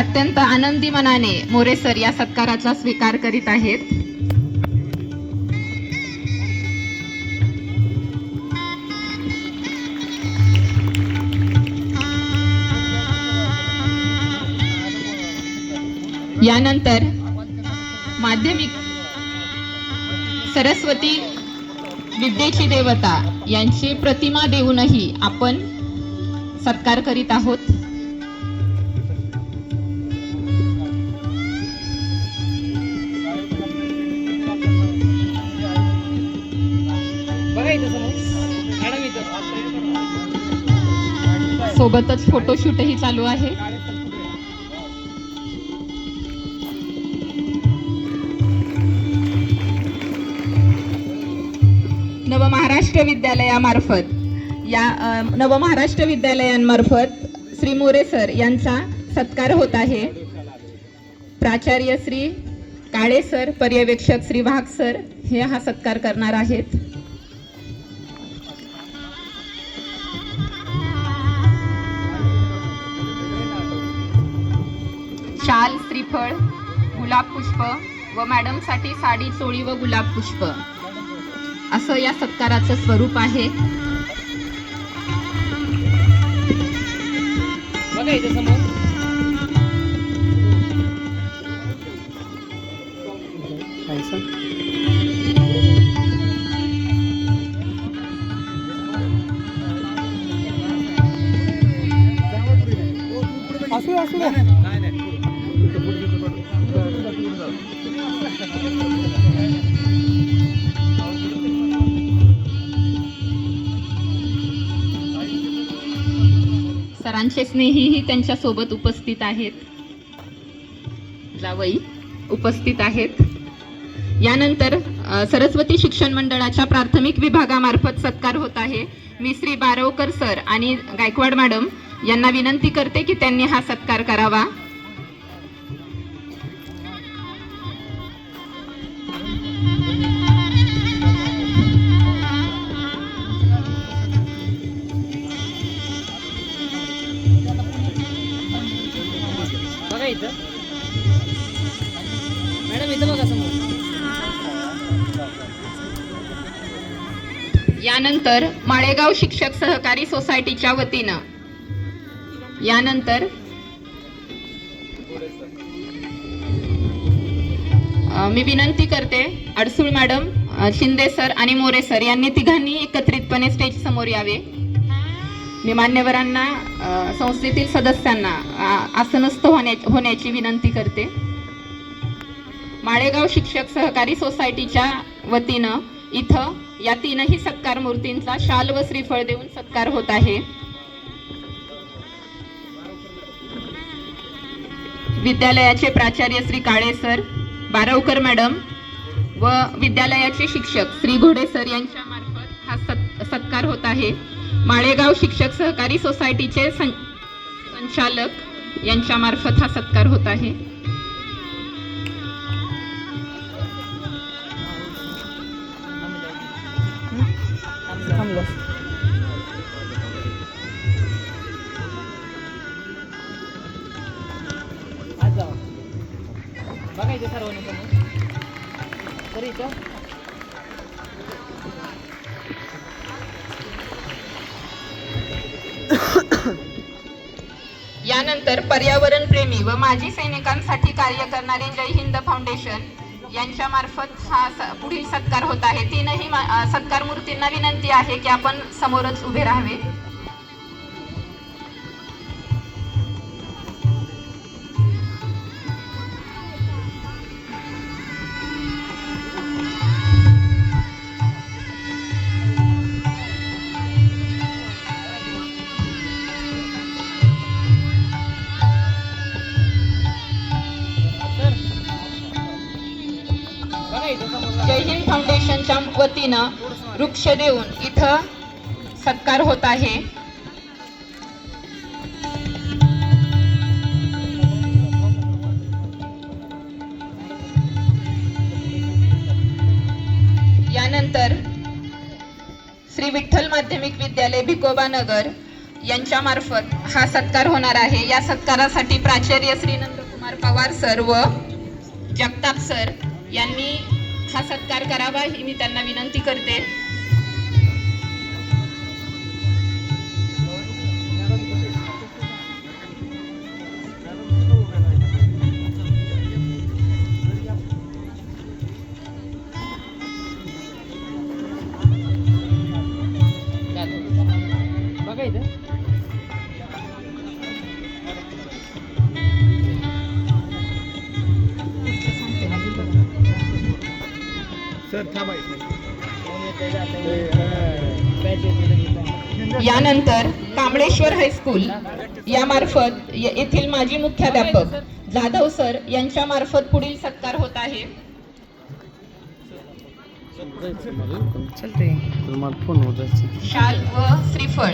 अत्यंत आनंदी मनाने मोरे सर या सत्काराचा स्वीकार करीत आहेत. यानंतर माध्यमिक सरस्वती विद्येची देवता यांची प्रतिमा देऊनही आपण सत्कार करीत आहोत. सोबतच फोटोशूटही चालू आहे. नवमहाराष्ट्र विद्यालयामार्फत या नवमहाराष्ट्र विद्यालयांमार्फत श्री मोरे सर यांचा सत्कार होत आहे. प्राचार्य श्री काळे सर पर्यवेक्षक श्री वाघ सर हे हा सत्कार करणार आहेत. श्रीफळ गुलाब पुष्प व मॅडमसाठी साडी चोळी व गुलाब पुष्प. असं या सत्काराचं स्वरूप आहे. असू असू सरांचे स्नेहीही त्यांच्यासोबत उपस्थित आहेत. जावई उपस्थित आहेत. यानंतर सरस्वती शिक्षण मंडळाच्या प्राथमिक विभागामार्फत सत्कार होत आहे. मी श्री बारवकर सर आणि गायकवाड मॅडम यांना विनंती करते की त्यांनी हा सत्कार करावा. इथं. मॅडम इथं बघा समोर. यानंतर माळेगाव शिक्षक सहकारी सोसायटीच्या वतीनं. यानंतर मी विनंती करते अडसूळ मॅडम शिंदे सर आणि मोरे सर यांनी तिघांनी एकत्रितपणे स्टेज समोर यावे. मी मान्यवरांना संस्थेतील सदस्यांना आसनस्थ होण्या होण्याची विनंती करते. माळेगाव शिक्षक सहकारी सोसायटीच्या वतीनं इथं या तीनही सत्कार मूर्तींचा शाल व श्रीफळ देऊन सत्कार होत आहे. विद्यालयाचे प्राचार्य श्री काळे सर बारवकर मॅडम व विद्यालयाचे शिक्षक श्री घोडे सर यांच्या मार्फत हा सत् सत्कार होत आहे. माळेगाव शिक्षक सहकारी सोसायटीचे सं- संचालक यांच्या मार्फत हा सत्कार होत आहे. बघायचं सर्वांनी तरी इथं. यानंतर पर्यावरण प्रेमी व माजी सैनिकांसाठी कार्य करणारे जय हिंद फाउंडेशन यांच्या मार्फत हा स- पुढील सत्कार होत आहे. तीनही मा- सत्कार मूर्तींना विनंती आहे की आपण समोरच उभे राहावे. वतीनं वृक्ष देऊन इथं सत्कार होत आहे. यानंतर श्री विठ्ठल माध्यमिक विद्यालय भिकोबा नगर यांच्या मार्फत हा सत्कार होणार आहे. या सत्कारासाठी प्राचार्य श्री नंदकुमार पवार सर व जगताप सर यांनी हा सत्कार करावा ही मी त्यांना विनंती करते. सर. यानंतर कांबळेश्वर हायस्कूल यामार्फत येथील माजी मुख्याध्यापक जाधव सर यांच्या मार्फत पुढील सत्कार होत आहे. शाल व श्रीफळ.